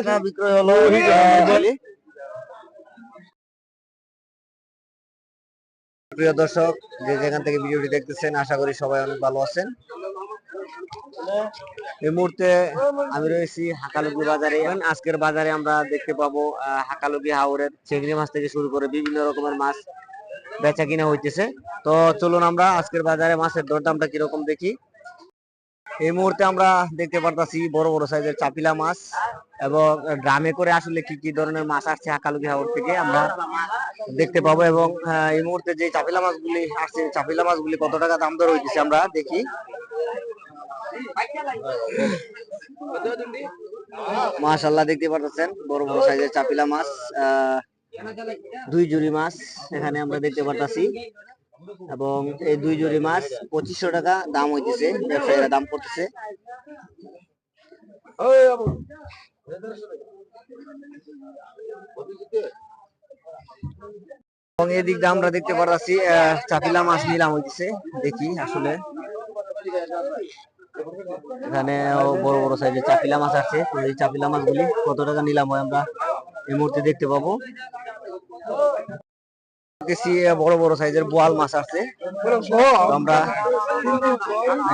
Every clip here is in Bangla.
টাকা বিক্রয় হলো প্রিয় দর্শক যে যেখান থেকে ভিডিওটি দেখতেছেন আশা করি সবাই অনেক ভালো আছেন। এই মুহূর্তে আমি রয়েছি হাকালুকি বাজারে। এখন আজকের বাজারে আমরা দেখতে পাবো আহ, হাকালুকি হাওরের চিংড়ি মাছ থেকে শুরু করে বিভিন্ন রকমের মাছ বেচা কিনা হইতেছে। তো চলুন আমরা আজকের বাজারে মাছের দরদামটা কীরকম দেখি। এই মুহূর্তে আমরা দেখতে পারতাছি বড় বড় সাইজের চাপিলা মাছ এবং ড্রামে করে আসলে কি কি ধরনের মাছ আসছে হাকালুকি হাওর থেকে আমরা দেখতে পাবো এবং এই মুহূর্তে যে চাপিলা মাছগুলি আসছে, চাপিলা মাছগুলি কত টাকা দাম দর হইতেছে আমরা দেখি। মাশাল্লাহ দেখতে পারতেছেন বড় বড় সাইজের চাপিলা মাছ দুই জুড়ি মাছ এখানে আমরা দেখতে পারতাছি। এবং এই দুই জুড়ি মাছ পঁচিশশো টাকা দাম হইতেছে, ব্যবসায়ীরা দাম করতেছে। এবং এদিক দিয়ে আমরা দেখতে পারতাছি চাপিলা মাছ নিলাম হইতেছে, দেখি আসলে। এখানে বড় বড় সাইজের চাপিলা মাছ আছে এই চাপিলা মাছগুলি কত টাকা নিলাম হয় আমরা এই মুহূর্তে দেখতে পাবো। দেখতেছি বড় বড় সাইজের বোয়াল মাছ আছে। আমরা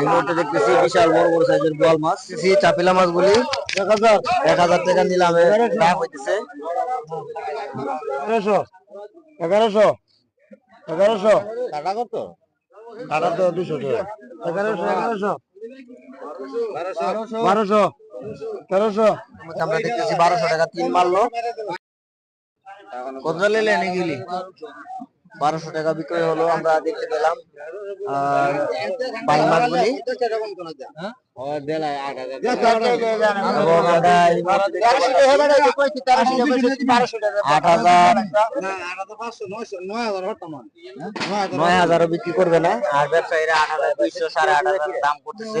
এই মুহূর্তে দেখতেছি বিশাল বড় বড় সাইজের বোয়াল মাছ। দেখতেছি চাপিলা মাছগুলি এক হাজার এক হাজার টাকা নিলামে দাম হইতেছে। এগারোশো এগারোশো এগারোশো। টাকা কত? টাকা তো দুশো এগারোশো এগারোশো। বারোশো তেরোশো। আমরা দেখতেছি বারোশো টাকা তিন মারলো। কত নিলেন এগুলি বারোশো টাকা বিক্রয় হলো আমরা দেখতে পেলাম। আর বাইং মাছগুলি আট হাজার নয় হাজারও বিক্রি করবে না। আর ব্যবসায়ীরা আট হাজার দুইশো সাড়ে আট হাজার দাম করতেছে।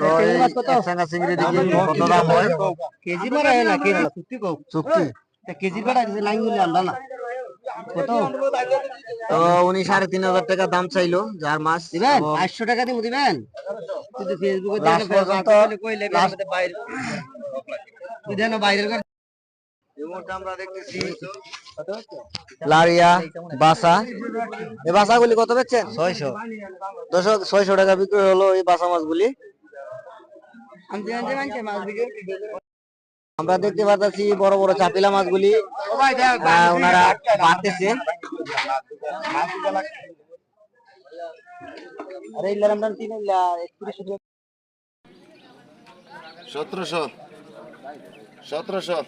তো এই চ্যাংড়া চিংড়ি দেখি কত দাম হয়। কেজি মারা না কেজি চুক্তি কো চুক্তি কেজি বেড়া দিছে লাইন গুলি আনলা না। কত? তো উনি সাড়ে তিন হাজার টাকা দাম চাইলো যার মাছ দিবেন? আটশো টাকা দিয়ে দিবেন? কিন্তু ফেসবুকে Last কইলে বাইরে বাইরের আমরা দেখতেছি লারিয়া বাসা। এই বাসাগুলি কত বেচছেন? ছয়শো। দশক ছয়শো টাকা বিক্রি হলো এই বাসা মাছগুলি। আমরা দেখতে পাচ্ছি বড় বড় চাপিলা মাছগুলি ওনারা সতেরোশো। সতেরোশো।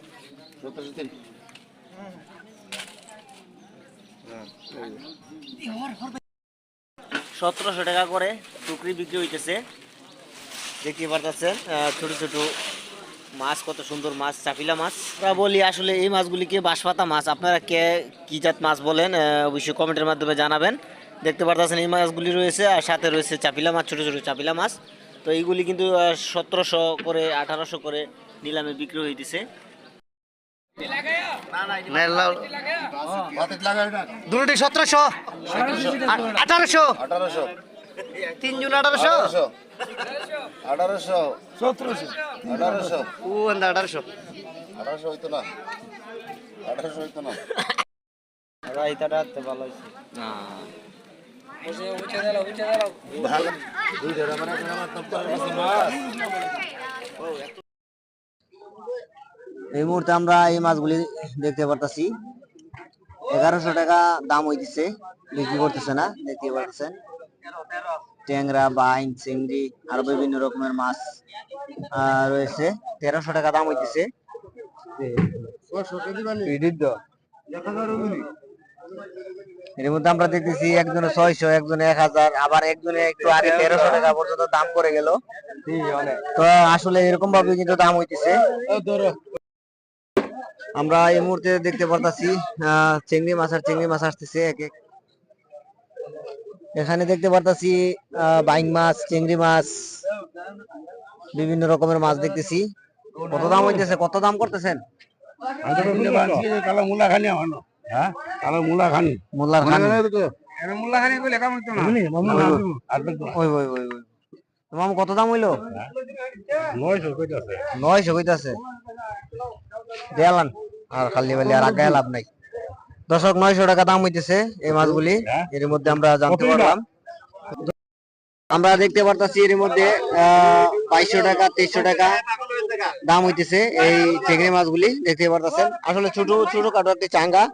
সতেরোশো টাকা করে টুকরি বিক্রি হইতেছে। দেখতে পারতেছেন ছোট ছোট মাছ, কত সুন্দর মাছ, চাপিলা মাছ। আমরা বলি, আসলে এই মাছগুলিকে বাঁশপাতা মাছ? আপনারা কে, কি জাত মাছ বলেন অবশ্যই কমেন্টের মাধ্যমে জানাবেন। দেখতে পারতেছেন, এই মাছগুলি রয়েছে, আর সাথে রয়েছে চাপিলা মাছ, ছোট ছোট চাপিলা মাছ। তো এইগুলি কিন্তু সতেরোশো করে, আঠারোশো করে নিলামে বিক্রি হইতেছে। দুটি সতেরোশো। আঠারোশো। আঠারোশো। তিনজন আঠারোশো। আঠারোশো। সতেরোশো। আঠারোশো। ও আঠারোশো। আঠারোশো হইতো না। আঠারোশো হইতো না। রাইতাটা ভালো হয়েছে এই মুহূর্তে আমরা এই মাছগুলি দেখতে পারতাছি। এগারোশো টাকা দাম হইতেছে, বিক্রি করতেছে না, দেখতে পারতেছেন। ট্যাংরা, বাইন, চিংড়ি আরও বিভিন্ন রকমের মাছ রয়েছে। তেরোশো টাকা দাম হইতেছে। এর মধ্যে আমরা দেখতেছি, একজনে ছয়শো, একজনে এক হাজার, আবার একজনে একটু আগে তেরোশো টাকা পর্যন্ত দাম করে গেল। তো আসলে এরকম ভাবে কিন্তু দাম হইতেছে। আমরা এই মুহূর্তে দেখতে পারতাছি আহ, চিংড়ি মাছ আর চিংড়ি মাছ আসতেছে এক এক। এখানে দেখতে পারতাছি বাইং মাছ চিংড়ি মাছ বিভিন্ন রকমের মাছ দেখতেছি। কত দাম হইতেছে? কত দাম করতেছেন? কত দাম হইল? নয়শো কইতাছে। দেয়ালান। আর খালি বলি আর আগায় লাভ নাই। দশক নয়শো টাকা দাম হইতেছে এই মাছগুলি। এর মধ্যে আমরা জানতে পারলাম। আমরা দেখতে পারতাছি এর মধ্যে বাইশশো টাকা তেইশশো টাকা দাম হইতেছে এই চিংড়ি মাছগুলি। দেখতে পারতাছেন? আসলে ছোট ছোট কাটো একটি চাঙ্গা।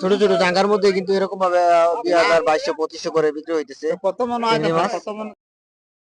ছোট ছোট চাঙ্গার মধ্যে কিন্তু এরকম ভাবে দুই হাজার বাইশশো পঁচিশশো করে বিক্রি হইতেছে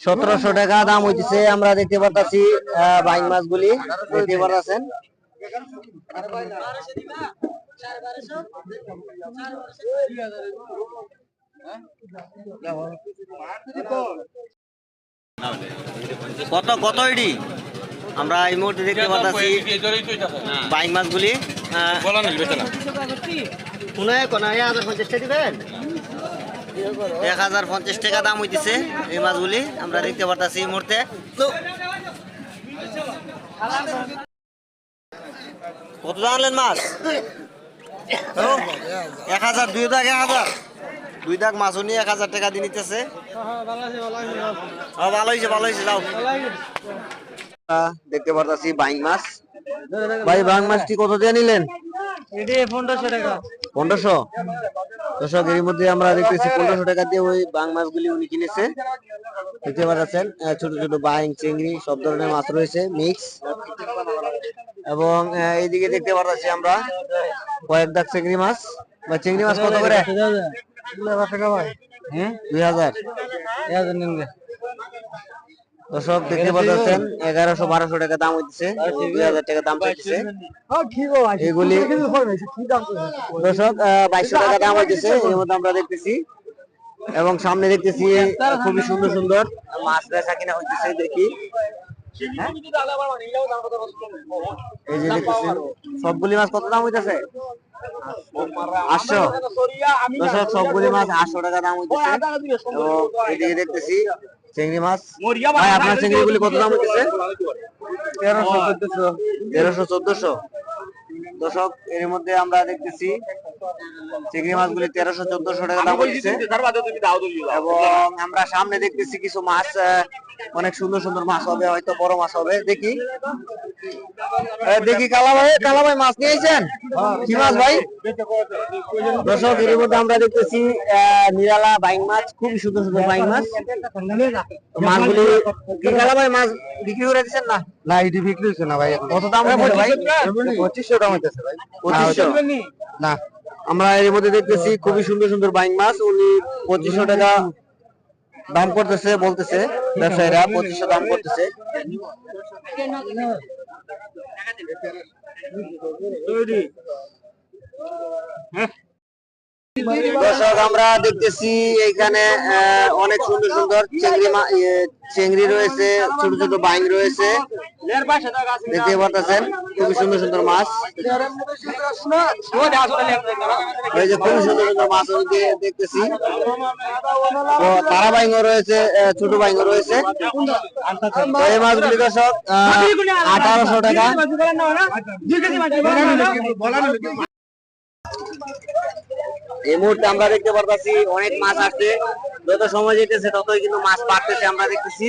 সতেরোশো টাকা দাম হইতেছে আমরা দেখতে পারতাছি আহ, বাইং মাছগুলি দেখতে পারতাছেন। কত কত এডি? আমরা এই মুহূর্তে দেখতে পাচ্ছি বাইং মাছগুলি। কোন কোন হাজার পঞ্চাশ টাকা দিবেন? এক হাজার পঞ্চাশ টাকা দাম হইতেছে এই মাছগুলি আমরা দেখতে পারতাছি এই মুহূর্তে। কত দাম আনলেন মাছ? এক হাজার দুই দাগ এক হাজার। দুই দাগ মাছ উনি এক হাজার টাকা দিয়ে নিতেছে। হ্যাঁ, ভালো হয়েছে ভালো হয়েছে যাও। দেখতে পারতাছি বাইং মাছ। ভাই বাইং মাছটি কত দিয়ে নিলেন? পনেরোশো দর্শক এর মধ্যে আমরা দেখতেছি পনেরোশো টাকা দিয়ে ওই বাং মাছগুলি উনি কিনেছে। দেখতে পাচ্ছেন ছোট ছোট বাইং চিংড়ি সব ধরনের মাছ রয়েছে মিক্স। এবং এইদিকে দেখতে পাচ্ছি আমরা কয়েক দাগ চিংড়ি মাছ। বা চিংড়ি মাছ কত করে? হুম? দুই হাজার। দর্শক দেখতে পাচ্ছেন এগারোশো বারোশো টাকা দাম হইতেছে দুই হাজার টাকা দাম হইতেছে। এগুলি দর্শক বাইশশো টাকা দাম হইতেছে এর মধ্যে আমরা দেখতেছি। এবং সামনে দেখতেছি খুবই সুন্দর সুন্দর মাছ বেচা কিনা হইতেছে দেখি। এই যে দেখতেছেন সবগুলি মাছ কত দাম হইতেছে? আটশো। দর্শক সবগুলি মাছ আটশো টাকা দাম হইতেছে। এদিকে দেখতেছি চিংড়ি মাছ। ভাই আপনার চিংড়ি গুলি কত দাম হচ্ছে? তেরোশো চোদ্দশো। তেরোশো চোদ্দশো। দর্শক এর মধ্যে আমরা দেখতেছি চিংড়ি মাছগুলি তেরোশো চোদ্দশো টাকা দাম হচ্ছে। এবং আমরা সামনে দেখতেছি কিছু মাছ অনেক সুন্দর সুন্দর মাছ হবে হয়তো বড় মাছ হবে। দেখি। দেখি কালা ভাই কালা ভাই মাছ নিয়েছেন? কি মাছ ভাই? দর্শক এর মধ্যে আমরা দেখতেছি নিরালা বাইং মাছ খুবই সুন্দর সুন্দর বাইং মাছ। মাছগুলি কি কালা ভাই মাছ বিক্রি করে দিচ্ছেন না? না এটি বিক্রি হচ্ছে না ভাই। কত দাম হচ্ছে ভাই? পঁচিশশো দাম হইতেছে ভাই। পঁচিশশো। না। আমরা এর মধ্যে দেখতেছি খুবই সুন্দর সুন্দর বাইং মাছ। উনি পঁচিশশো টাকা দাম করতেছে বলতেছে ব্যবসায়ীরা পঁচিশশো দাম করতেছে। দর্শক, আমরা দেখতেছি এখানে অনেক সুন্দর সুন্দর চিংড়ি চিংড়ি রয়েছে, ছোট ছোট বাইং রয়েছে। দেখতে পাচ্ছেন খুবই সুন্দর সুন্দর মাছ। যে খুবই সুন্দর সুন্দর মাছ দেখতেছি। তারা বাইঙ্গ রয়েছে ছোট বাইঙ্গ রয়েছে। এই মাছগুলি দর্শক আঠারোশো টাকা। এই মুহূর্তে আমরা দেখতে পারতেছি অনেক মাছ আসছে। যত সময় যেতেছে ততই কিন্তু মাছ বাড়তেছে আমরা দেখতেছি।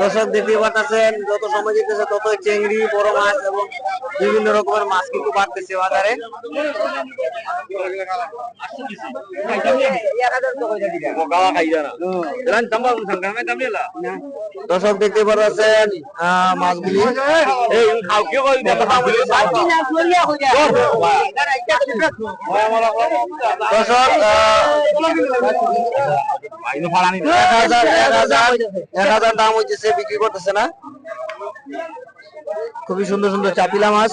দর্শক দেখতে পাচ্ছেন যত সময় যেতেছে ততই চেংড়ি, বড় মাছ এবং বিভিন্ন রকমের মাছ কিন্তু বাড়তেছে বাজারে। দর্শক দেখতে পাচ্ছেন মাছগুলি। দাম? দর্শক এক হাজার এক হাজার এক হাজার দাম বিক্রি করতেছে না? খুবই সুন্দর সুন্দর চাপিলা মাছ।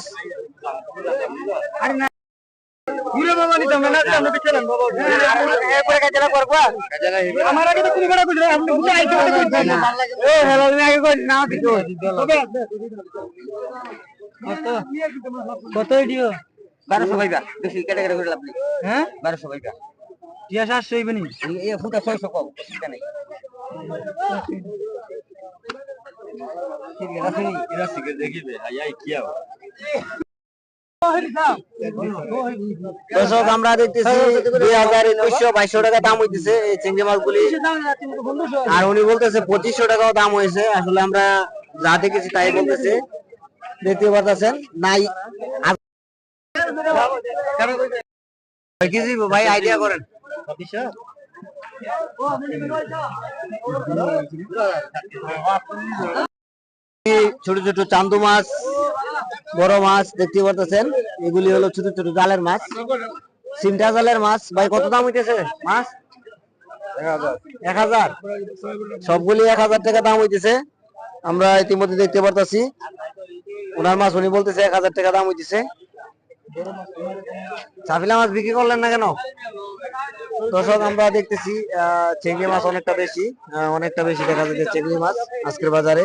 কত? বারোশো পাইবা বেশি কেটে করে লাভ নেই। হ্যাঁ? বারোশো পাইবা টিয়া সাতশো হইবে নি? এই ফুটা ছয়শো কম অসুবিধা নেই। দর্শক আমরা দেখতেছি দুই হাজার একুশশো বাইশশো টাকা দাম হইতেছে এই চিংড়ি মাছগুলি। আর উনি বলতেছে পঁচিশশো টাকাও দাম হয়েছে। আসলে আমরা যা দেখেছি তাই বলতেছে। দেখতে পাচ্ছেন নাই। কেজি ভাই আইডিয়া করেন। ছোট ছোট চান্দু মাছ, বড় মাছ দেখতে পারতেছেন। এগুলি হলো ছোট ছোট জালের মাছ। সিমটা জালের মাছ। ভাই, কত দাম হইতেছে মাছ? এক হাজার। সবগুলি এক হাজার টাকা দাম হইতেছে। আমরা ইতিমধ্যে দেখতে পারতেছি। ওনার মাছ উনি বলতেছে এক হাজার টাকা দাম হইতেছে। চাপিলা মাছ বিক্রি করলেন না কেন? দর্শক, আমরা দেখতেছি চিংড়ি মাছ অনেকটা বেশি অনেকটা বেশি দেখা যাচ্ছে চিংড়ি মাছ আজকের বাজারে।